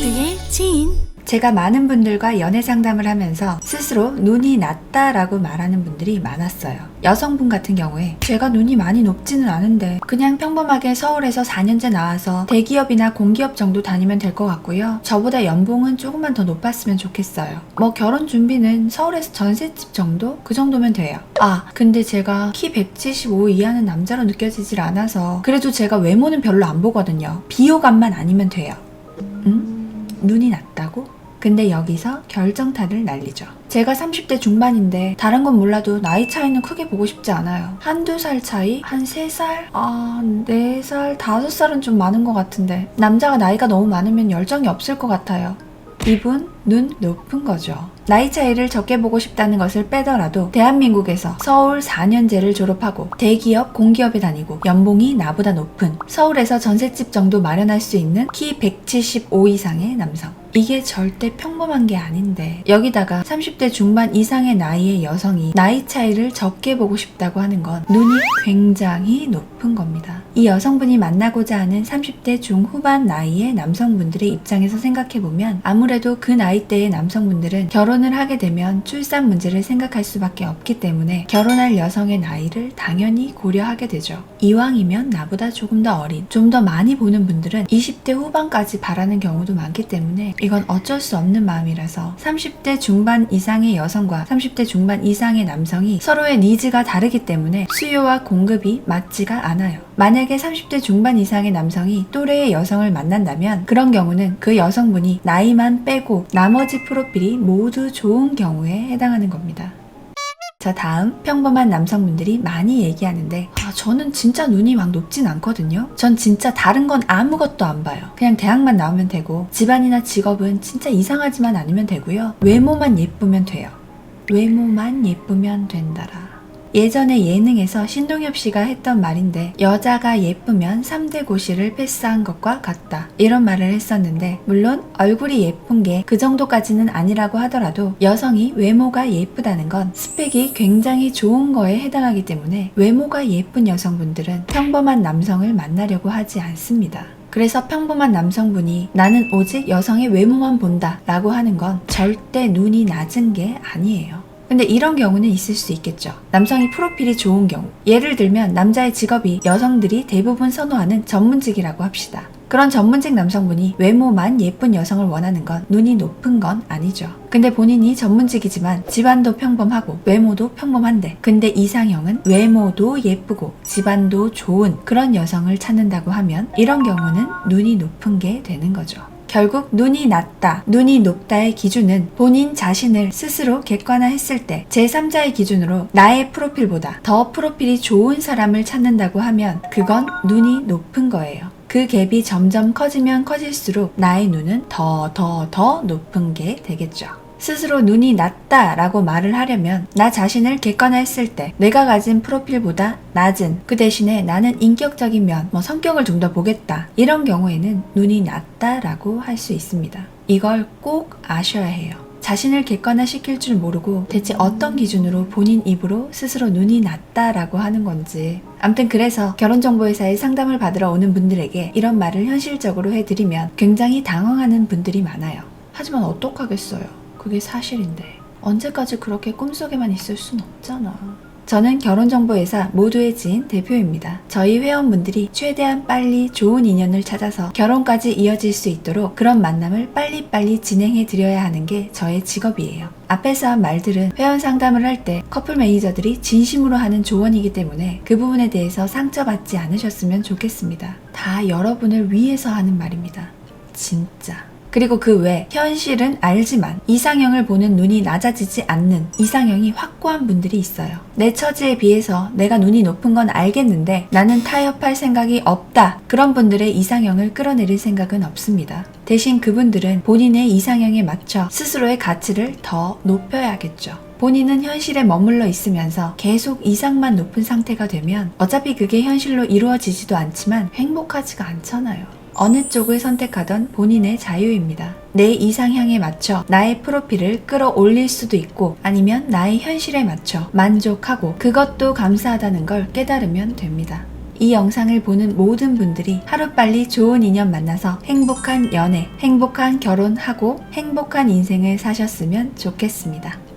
모두의 지인 제가 많은 분들과 연애 상담을 하면서 스스로 눈이 낮다라고 말하는 분들이 많았어요. 여성분 같은 경우에 제가 눈이 많이 높지는 않은데 그냥 평범하게 서울에서 4년째 나와서 대기업이나 공기업 정도 다니면 될 것 같고요. 저보다 연봉은 조금만 더 높았으면 좋겠어요. 뭐 결혼 준비는 서울에서 전셋집 정도? 그 정도면 돼요. 아, 근데 제가 키 175 이하는 남자로 느껴지질 않아서 그래도 제가 외모는 별로 안 보거든요. 비호감만 아니면 돼요. 응? 눈이 낮다고? 근데 여기서 결정타를 날리죠. 제가 30대 중반인데 다른 건 몰라도 나이 차이는 크게 보고 싶지 않아요. 한두 살 차이? 한세 살? 아, 네 살? 다섯 살은 좀 많은 것 같은데 남자가 나이가 너무 많으면 열정이 없을 것 같아요. 이분 눈 높은 거죠. 나이 차이를 적게 보고 싶다는 것을 빼더라도 대한민국에서 서울 4년제를 졸업하고 대기업 공기업에 다니고 연봉이 나보다 높은 서울에서 전셋집 정도 마련할 수 있는 키 175 이상의 남성. 이게 절대 평범한 게 아닌데 여기다가 30대 중반 이상의 나이의 여성이 나이 차이를 적게 보고 싶다고 하는 건 눈이 굉장히 높은 겁니다. 이 여성분이 만나고자 하는 30대 중후반 나이의 남성분들의 입장에서 생각해보면 아무래도 그 나이대의 남성분들은 결혼을 하게 되면 출산 문제를 생각할 수밖에 없기 때문에 결혼할 여성의 나이를 당연히 고려하게 되죠. 이왕이면 나보다 조금 더 어린, 좀 더 많이 보는 분들은 20대 후반까지 바라는 경우도 많기 때문에 이건 어쩔 수 없는 마음이라서 30대 중반 이상의 여성과 30대 중반 이상의 남성이 서로의 니즈가 다르기 때문에 수요와 공급이 맞지가 않아요. 만약에 30대 중반 이상의 남성이 또래의 여성을 만난다면 그런 경우는 그 여성분이 나이만 빼고 나머지 프로필이 모두 좋은 경우에 해당하는 겁니다. 자, 다음 평범한 남성분들이 많이 얘기하는데 아, 저는 진짜 눈이 막 높진 않거든요. 전 진짜 다른 건 아무것도 안 봐요. 그냥 대학만 나오면 되고 집안이나 직업은 진짜 이상하지만 않으면 되고요. 외모만 예쁘면 돼요. 외모만 예쁘면 된다라. 예전에 예능에서 신동엽 씨가 했던 말인데 여자가 예쁘면 3대 고시를 패스한 것과 같다 이런 말을 했었는데 물론 얼굴이 예쁜 게 그 정도까지는 아니라고 하더라도 여성이 외모가 예쁘다는 건 스펙이 굉장히 좋은 거에 해당하기 때문에 외모가 예쁜 여성분들은 평범한 남성을 만나려고 하지 않습니다. 그래서 평범한 남성분이 나는 오직 여성의 외모만 본다 라고 하는 건 절대 눈이 낮은 게 아니에요. 근데 이런 경우는 있을 수 있겠죠. 남성이 프로필이 좋은 경우. 예를 들면 남자의 직업이 여성들이 대부분 선호하는 전문직이라고 합시다. 그런 전문직 남성분이 외모만 예쁜 여성을 원하는 건 눈이 높은 건 아니죠. 근데 본인이 전문직이지만 집안도 평범하고 외모도 평범한데 근데 이상형은 외모도 예쁘고 집안도 좋은 그런 여성을 찾는다고 하면 이런 경우는 눈이 높은 게 되는 거죠. 결국 눈이 낮다, 눈이 높다의 기준은 본인 자신을 스스로 객관화했을 때 제3자의 기준으로 나의 프로필보다 더 프로필이 좋은 사람을 찾는다고 하면 그건 눈이 높은 거예요. 그 갭이 점점 커지면 커질수록 나의 눈은 더 더 더 높은 게 되겠죠. 스스로 눈이 낮다 라고 말을 하려면 나 자신을 객관화했을 때 내가 가진 프로필보다 낮은 그 대신에 나는 인격적인 면, 뭐 성격을 좀 더 보겠다 이런 경우에는 눈이 낮다 라고 할 수 있습니다. 이걸 꼭 아셔야 해요. 자신을 객관화 시킬 줄 모르고 대체 어떤 기준으로 본인 입으로 스스로 눈이 낮다라고 하는 건지 암튼 그래서 결혼정보회사에 상담을 받으러 오는 분들에게 이런 말을 현실적으로 해드리면 굉장히 당황하는 분들이 많아요. 하지만 어떡하겠어요. 그게 사실인데 언제까지 그렇게 꿈속에만 있을 순 없잖아. 저는 결혼정보회사 모두의 지인 대표입니다. 저희 회원분들이 최대한 빨리 좋은 인연을 찾아서 결혼까지 이어질 수 있도록 그런 만남을 빨리빨리 진행해 드려야 하는 게 저의 직업이에요. 앞에서 한 말들은 회원 상담을 할 때 커플 매니저들이 진심으로 하는 조언이기 때문에 그 부분에 대해서 상처받지 않으셨으면 좋겠습니다. 다 여러분을 위해서 하는 말입니다. 진짜. 그리고 그 외 현실은 알지만 이상형을 보는 눈이 낮아지지 않는 이상형이 확고한 분들이 있어요. 내 처지에 비해서 내가 눈이 높은 건 알겠는데 나는 타협할 생각이 없다. 그런 분들의 이상형을 끌어내릴 생각은 없습니다. 대신 그분들은 본인의 이상형에 맞춰 스스로의 가치를 더 높여야겠죠. 본인은 현실에 머물러 있으면서 계속 이상만 높은 상태가 되면 어차피 그게 현실로 이루어지지도 않지만 행복하지가 않잖아요. 어느 쪽을 선택하던 본인의 자유입니다. 내 이상향에 맞춰 나의 프로필을 끌어올릴 수도 있고 아니면 나의 현실에 맞춰 만족하고 그것도 감사하다는 걸 깨달으면 됩니다. 이 영상을 보는 모든 분들이 하루빨리 좋은 인연 만나서 행복한 연애, 행복한 결혼하고 행복한 인생을 사셨으면 좋겠습니다.